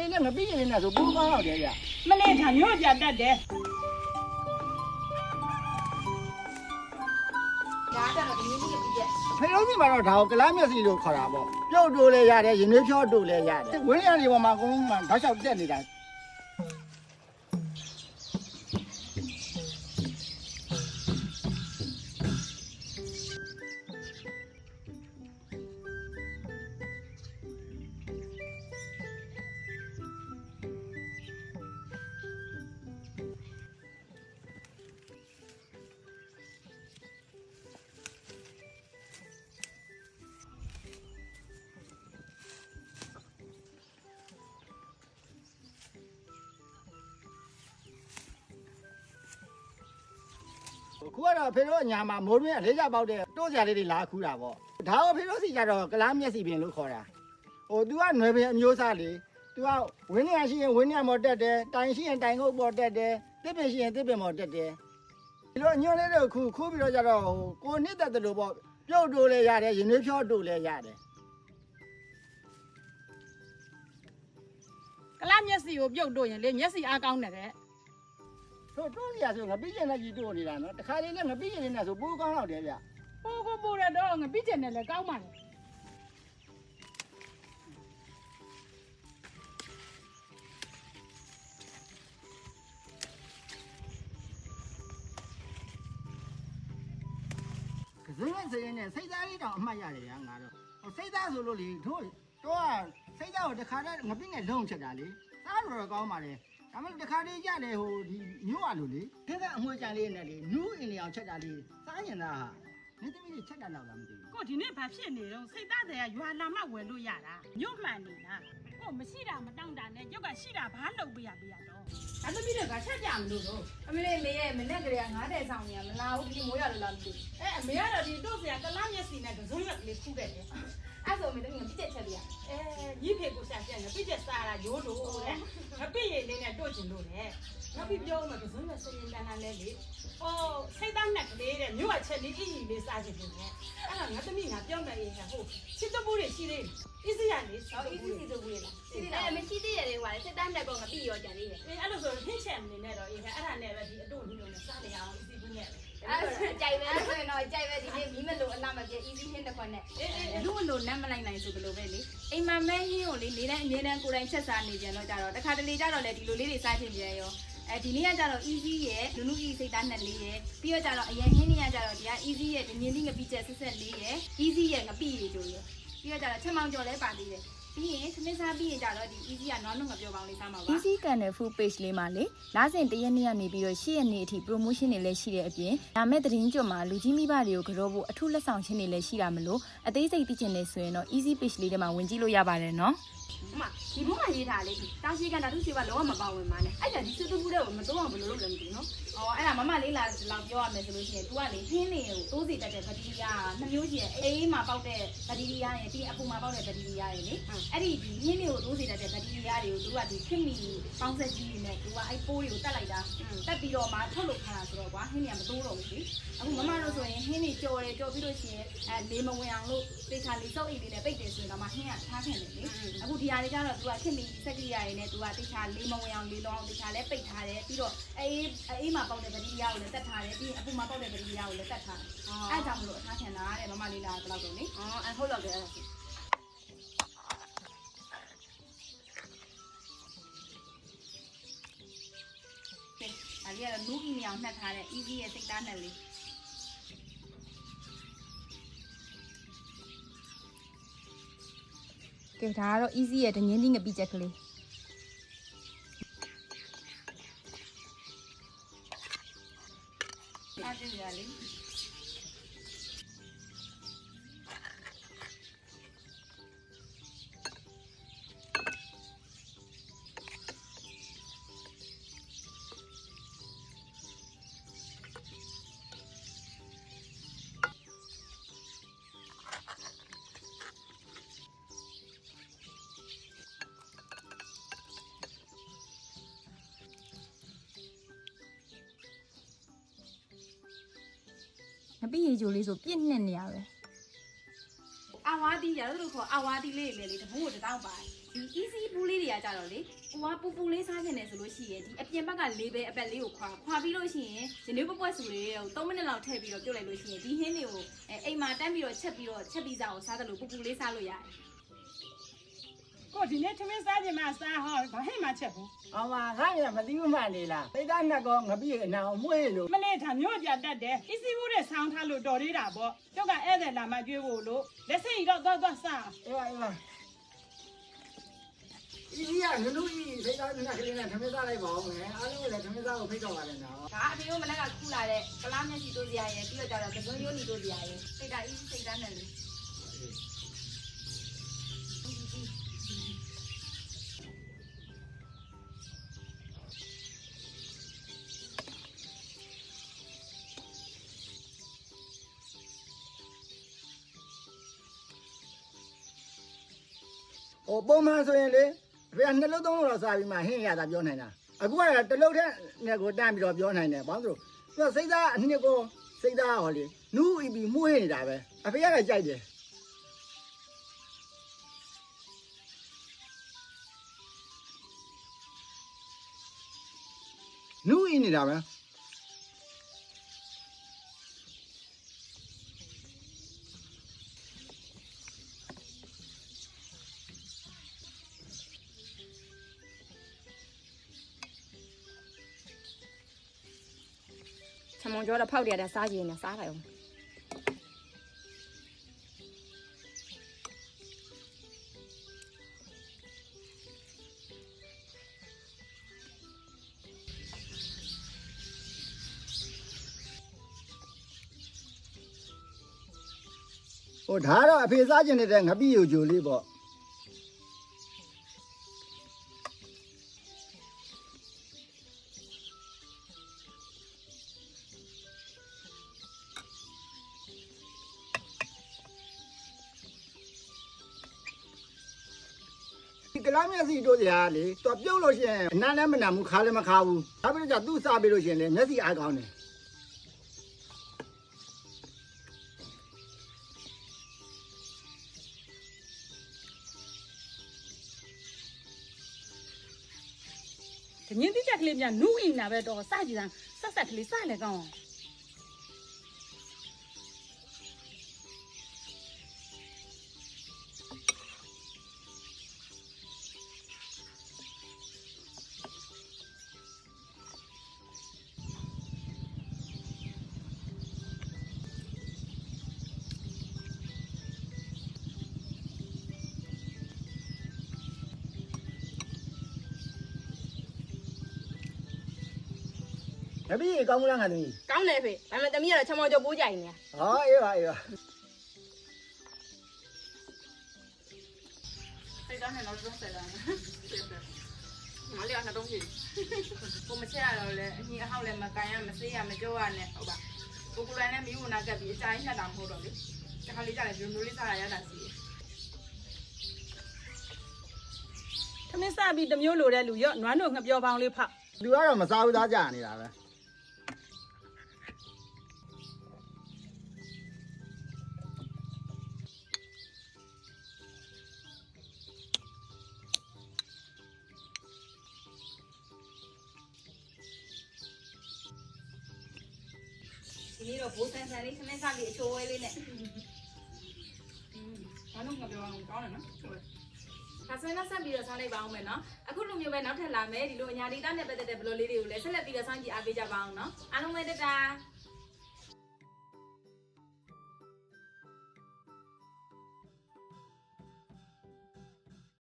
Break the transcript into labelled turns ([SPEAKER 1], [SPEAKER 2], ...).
[SPEAKER 1] လေးနဲ့ငပိရင်လေးနဲ့ဆိုပူကောင်းတော့တယ်ဗျ
[SPEAKER 2] မလေးကညို့ကြတတ်တယ်
[SPEAKER 3] ဒါကတော့ဒီနည်းကြီးပြည့်
[SPEAKER 1] ဖေလုံးကြီးမှာတော့ဒါကိုကလားမျက်စိလို့ခေါ်တာပေါ့ပြုတ်တိုးလည်းရတယ်ရင်နှွေးဖြောတိုးလည်းရတယ်ဝင်းရံတွေပေါ်မှာအကုန်လုံးမှဓာတ်လျှောက်တက်နေတာ ခုကတော့ဖေတို့အညာမှာမိုးရင်းအလေးကြပေါက်တဲ့တိုးစရာလေးတွေလာခူးတာပေါ့ဒါကိုဖေတို့စီကြတော့ကလားမျက်စိပင်လို့ခေါ်တာဟို तू ကနွယ်ပင်အမျိုးစားလေ तू ကဝင်းရရှိရင်ဝင်းရမော်တက်တယ်တိုင်ရှိရင်တိုင်ကုတ်ပေါ်တက်တယ်တစ်ပင်ရှိရင်တစ်ပင်မော်တက်တယ်ဒီလိုအညွန့်လေးတို့ခူခူးပြီးတော့ကြတော့ဟိုကိုနှစ်သက်တယ်လို့ပေါ့ပြုတ်တိုးလည်းရတယ်ရင်နှွေးဖြောတိုးလည်းရတယ်
[SPEAKER 2] ကလားမျက်စိကိုပြုတ်တို့ရင်လေမျက်စိအားကောင်းတယ်တဲ့
[SPEAKER 1] တို့တိုးစရာဆိုငါပြီးကျင်တဲ့ကြီးတိုးနေတာနော်တခါလေးနဲ့ငါပြီးကျင်နေတဲ့ဆိုပူကောင်းတော့တယ်ဗျ
[SPEAKER 2] ပိုးကိုပိုးရတော့ငါပြည့်ကျင်တယ်လေကောင်းပါလေ
[SPEAKER 1] ကစင်းနဲ့စရင်နဲ့စိတ်သားလေးတောင်အမှတ်ရတယ်ဗျာငါတော့ဟိုစိတ်သားဆိုလို့လေတို့တော့စိတ်သားကိုတခါတည်းငပိနဲ့လုံးချက်တာလေစားလို့တော့ကောင်းပါလေ ဒါမှမဟုတ်တခါတည်းရတယ်ဟိုဒီမြို့ရလို့လေခက်ကအမွှေးကြံလေးနဲ့လေနူးအင်းလေးအောင်ချက်တာလေးစားရင်သားဟာနေသမီးလေးချက်တာတော့လားမသိဘူး
[SPEAKER 2] ကိုဒီနေ့ဘာဖြစ်နေတော့စိတ်သားတွေကရွာလာမှဝယ်လို့ရတာညို့မှန်နေလားကိုမရှိတာမတောင်းတာနဲ့ရုပ်ကရှိတာဘာလုပ်ပေးရပေးရတော့ဒါသမီးတွေကချက်ကြမလို့တော့
[SPEAKER 3] အမလေးမေရဲ့မနဲ့ကလေးကငါးတဲ့ဆောင်နေရမလားဘူးဒီမိုးရလို့လားမသိဘူး
[SPEAKER 2] အဲအမေကတော့ဒီတို့စရာကလားမျက်စိနဲ့ဒဇွန်းရွက်ကလေးခုခဲ့တယ်
[SPEAKER 3] အဲ့ဆိုမေတမီးကပြည့်ချက်ချက်ပြရ
[SPEAKER 2] အဲညီဖေကိုရှာပြန်တယ်ပြည့်ချက်စားတာရိုးလို့တဲ့ငါပြည့်ရည်လေးနဲ့တို့ကျင်လို့တဲ့နောက်ပြီးပြောမှဒဇွန်းရွက်စရင်တန်းတန်းလဲလေအော်စိတ်သားနဲ့ကလေးတဲ့မြို့ကချက်လေးအီကြီးလေးစားချင်တယ်အဲ့ဒါငါသမီးငါပြောမယ်ရင်ဟိုချစ်တပူးတွေရှိသေးတယ်အစ်စရလေး
[SPEAKER 3] ဟောအေးစီစီဆိုဘူးလေလားစီစီလားအမရှိသေးရတယ်ကွာစစ်တမ်းနဲ့ကောငါပြည့်ရောကြံသေးတယ်
[SPEAKER 2] အေးအဲ့လိုဆိုဟင်းချက်မနေနဲ့တော့အေးအဲ့ဒါနဲ့ပဲဒီအတို့ညို့နဲ့စားနေအောင်စီပူးနဲ့
[SPEAKER 3] အဲ့ကြိုက်ပဲဆိုရင် တော့ကြိုက်ပဲဒီနေ့မီးမလို့အနာမပြ easy hint တစ်ခွက်နဲ့လူလို့နမ်းမလိုက်နိုင်ဆိုဘယ်လိုပဲလေအိမ်မမဲဟင်းကိုလေနေတိုင်းအမြဲတမ်းကိုယ်တိုင်ချက်စားနေကြတော့ကြတော့တခါတလေကြတော့လေဒီလိုလေးတွေစားချင်ပြန်ရောအဲဒီနေ့ကကြတော့ easy ရဲ့လူလူ easy စိတ်သားနဲ့လေးရဲ့ပြီးတော့ကြတော့အရင်ဟင်းနေ့ကကြတော့ဒီက easy ရဲ့ငင်းလေးငပိချက်ဆက်ဆက်လေးရဲ့ easy ရဲ့ငပိရေကြိုးရဲ့ပြီးတော့ကြတော့ချက်မောင်ကျော်လဲပါသေးတယ် ပြီးရင်သမင်းစားပြီးရင်ကြတော့ဒီ easy ကနွားနုငပြောပေါင်းလေးစားမှာပါ
[SPEAKER 4] Easy Channel Food Page လေးမှာလေလာစဉ်တရက်နေ့ကနေပြီးတော့၈ရက်နေ့အထိ promotion တွေလည်းရှိတဲ့အပြင်ဒါမဲ့သတင်းကြွမှာလူကြီးမိဘတွေကိုကြောဖို့အထူးလက်ဆောင်ခြင်းတွေလည်းရှိတာမလို့အသေးစိတ်သိချင်နေဆိုရင်တော့ Easy Page လေးထဲမှာဝင်ကြည့်လို့ရပါတယ်နော်
[SPEAKER 3] အ မဒီဘုံမှာရေးထားလေတာရှိကန်တာသူရှိပါလောကမပါဝင်ပါနဲ့အဲ့ဒါဒီစစ်တူဘူးတဲ့ကိုမတော့အောင်ဘယ်လိုလုပ်လဲမသိဘူးနော်။အော်အဲ့ဒါမမလေးလာလောက်ပြောရမယ်ဆိုလို့ရှိရင် तू ကလေဟင်းလေးကိုတိုးစီတက်တဲ့ဗတီရီယာနှစ်မျိုးရှိရဲ့အေးမှာပေါက်တဲ့ဗတီရီယာရဲ့ပြီးအပူမှာပေါက်တဲ့ဗတီရီယာရဲ့လေအဲ့ဒီဒီဟင်းလေးကိုတိုးစီတက်တဲ့ဗတီရီယာတွေကို तू ကဒီခင်မီပေါင်းဆက်ကြီးနေနဲ့ तू ကအဲ့ပိုးတွေကိုတက်လိုက်တာတက်ပြီးတော့မှထုတ်လို့ခါတာဆိုတော့ကွာဟင်းတွေကမတိုးတော့ဘူးလေအခုမမတို့ဆိုရင်ဟင်းတွေကြော်တယ်ကြော်ပြီးလို့ရှိရင်အဲလေမဝင်အောင်လို့တေချာလေးစောက်အိတ်လေးနဲ့ပိတ်တယ်ဆိုရင်တော့မှဟင်းကထားခဲ့တယ်လေအခု ဒီဟာလေးကျတော့ तू ကခင်မီစက်ကရိယာတွေနဲ့ तू ကတေချာလေးမဝင်အောင်လေးလောအောင်တေချာလဲပိတ်ထားတယ်ပြီးတော့အေးအေးမှာပေါက်တဲ့ဗတီရီယာကိုလည်းတက်ထားတယ်ပြီးရင်အပူမှာပေါက်တဲ့ဗတီရီယာကိုလည်းတက်ထားတယ်အဲ့ကြောင့်မလို့အထားချင်တာတဲ့မမလေးလာဘယ်လောက်တော့လေ
[SPEAKER 2] အော်အဟုတ်တော့တယ်အဲ့ဒါ
[SPEAKER 3] ဒါလေးကတော့နူးအီမြောင်နှက်ထားတဲ့ easy ရဲ့စိတ်သားနဲ့လေး
[SPEAKER 4] ကဲဒါကတော့ Easy ရဲ့ဒငင်းလေးငပိချက်ကလေး
[SPEAKER 3] အားကြည့်ရလေ
[SPEAKER 4] င ပိရေချိုလေးဆိုပြည့်နှစ်နေရပဲ
[SPEAKER 3] အာဝါတီရတို့လို့ခေါ်အာဝါတီလေးလေလေတပူးကိုတောက်ပါဒီ easy ပူလေးတွေကကြတော့လေကိုကပူပူလေးစားချင်တယ်ဆိုလို့ရှိရင်ဒီအပြင်ဘက်ကလေးပဲအပက်လေးကိုခွာခွာပြီးလို့ရှိရင်ဒီနေ့ပပွက်စုလေးကို3မိနစ်လောက်ထည့်ပြီးတော့ပြုတ်လိုက်လို့ရှိရင်ဒီဟင်းတွေကိုအဲအိမ်မှာတန်းပြီးတော့ချက်ပြီးတော့ချက်ပြီးစားအောင်စားတယ်လို့ပူပူလေးစားလို့ရတယ်
[SPEAKER 2] ကိုဒီနေ့သမင်းစားခြင်းမစားဟောဘာဟဲ့မှချက်ဘူး
[SPEAKER 1] အောင်ပါငါရမသိဘူးမှနေလားစိတ်သားနဲ့ကောငပိအနာမွေးလို့
[SPEAKER 2] မလေးထားမြို့ပြတတ်တယ်အစ်စီဘူးတဲ့ဆောင်းထားလို့တော်သေးတာပေါ့ကျုပ်ကဧည့်သည်လာမှကျွေးဖို့လို့လက်စိတ်တော့တော့တော့စား
[SPEAKER 1] အေးပါအေးပါဒီကြီးကနလူကြီးစိတ်သားနဲ့ကလေးနဲ့သမင်းသားလိုက်ပါအောင်လေအားလုံးလည်းသမင်းသားကိုဖိတ်တော့ပါနဲ့နော်
[SPEAKER 3] ဒါအဖေတို့မလက်ကခူလာတဲ့ကလားမျ
[SPEAKER 1] ဟိုပုံမှန်ဆိုရင်လေအဖေကနှလုံးသုံးလို့တော့စားပြီးမှဟင်းရတာပြောနိုင်တာအခုကတလုံးထက်နဲ့ကိုတန်းပြီးတော့ပြောနိုင်တယ်ဘာလို့ဆိုသူကစိတ်သားအနှစ်ကိုစိတ်သားဟောလေနူးအီပြီးမှုေးနေတာပဲအဖေကလည်းကြိုက်တယ်နူးအီနေတာပဲ
[SPEAKER 3] ချမုံကြောတော့ဖောက်ရတဲ့စားကြည့်နေစားလိုက်အောင်
[SPEAKER 1] ဟိုဒါကတော့အဖေစားကျင်နေတဲ့ငပိယူဂျိုလေးပေါ့ ဒီကလားမျက်စိတို့စရာလေသူပြုတ်လို့ရှိရင်အနမ်းလည်းမနမ်းဘူးခါလည်းမခါဘူးဒါပြိတ္တာသူ့စားပြီးလို့ရှိရင်လေမျက်စိအားကောင်းတယ်
[SPEAKER 2] တညင်းတိချက်ကလေးမြနူးအိမ်နာပဲတော့စားကြည့်စမ်းဆက်ဆက်ကလေးစားလေကောင်းအောင်
[SPEAKER 1] ငပိအကောင်းမလားငါသမီး
[SPEAKER 3] ကောင်းတယ်ဖေဒါပေမဲ့တမီးကတော့ချမုံကြောပိုးကြိုင်နေ
[SPEAKER 1] ဟောအေးပါအေးပါ
[SPEAKER 3] စိတ်ဓာတ်နဲ့တော့သုံးဆက်တာမလေးကတော့တော့ရှိကိုမချက်ရတော့လေအညီအဟောက်လည်းမကန်ရမစေးရမကြောရနဲ့ဟုတ်ပါကိုကူလိုင်းနဲ့မီးဝင်နာကပ်ပြီးအချိုင်းနှက်တာမဟုတ်တော့လေတခါလေးကြတယ်ဒီလိုလေးစားရရတာစီ
[SPEAKER 2] သမင်းစားပြီးတစ်မျိုးလိုတဲ့လူရော့နွားတို့ငပြောပေါင်းလေးဖောက်
[SPEAKER 1] လူကတော့မစားဘူးသားကြနေတာပဲ
[SPEAKER 3] ဒီနေ့တော့ဘိုးဆန်ဆန်လေးခမင်းစားပြီးအချိုးဝဲလေးနဲ့ဘာလို့ငါပြောအောင်ကောင်းတယ်နော်ဒါဆိုရင်တော့ဆက်ပြီးတော့ဆောင်းလိုက်ပါအောင်မယ်နော်အခုလိုမျိုးပဲနောက်ထပ်လာမယ်ဒီလိုအညာဒေတာနဲ့ပတ်သက်တဲ့ဘလော့လေးတွေကိုလည်းဆက်လက်ပြီးတော့စောင့်ကြည့်အားပေးကြပါအောင်နော်အားလုံးပဲတတား